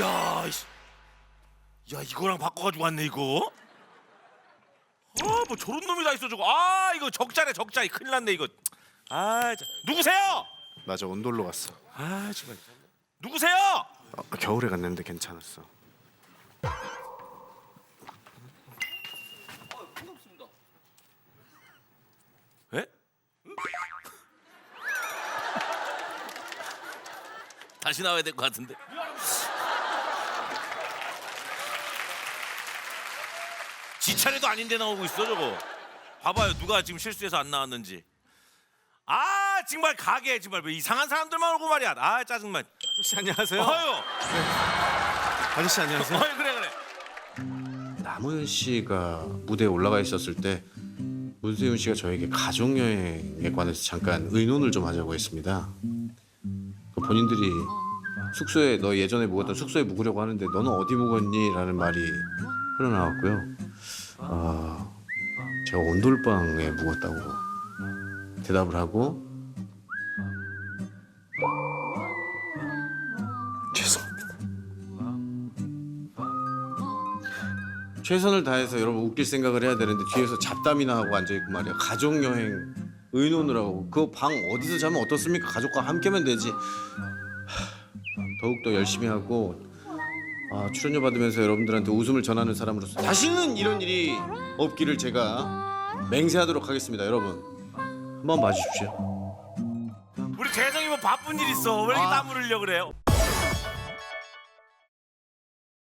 야, 이씨. 야 이거랑 바꿔가지고 왔네 이거. 아, 뭐 저런 놈이 다 있어 저거. 아, 이거 적자네 적자. 큰일 났네 이거. 아, 자. 누구세요? 나 저 온돌로 갔어. 아, 정말. 누구세요? 어, 겨울에 갔는데 괜찮았어. 에? 다시 나와야 될 것 같은데. 지 차례도 아닌데 나오고 있어 저거. 봐봐요 누가 지금 실수해서 안 나왔는지. 아 정말 가게 정말 뭐 이상한 사람들만 오고 말이야. 아 짜증만. 아저씨 안녕하세요. 어휴. 아저씨 안녕하세요. 어휴 그래 그래. 남우현 씨가 무대에 올라가 있었을 때 문세윤 씨가 저에게 가족 여행에 관해서 잠깐 의논을 좀 하자고 했습니다. 그 본인들이 숙소에 너 예전에 묵었던 숙소에 묵으려고 하는데 너는 어디 묵었니?라는 말이 흘러나왔고요. 아, 제가 온돌방에 묵었다고 대답을 하고 죄송합니다. 최선을 다해서 여러분 웃길 생각을 해야 되는데 뒤에서 잡담이나 하고 앉아 있고 말이야. 가족 여행 의논을 하고 그 방 어디서 자면 어떻습니까? 가족과 함께면 되지. 하, 더욱 더 열심히 하고 아, 출연료 받으면서 여러분들한테 웃음을 전하는 사람으로서 다시는 이런 일이 없기를 제가 맹세하도록 하겠습니다, 여러분. 한번 봐주십시오. 우리 재정이 뭐 바쁜 일 있어. 왜 이렇게 땀 흘려 그래요?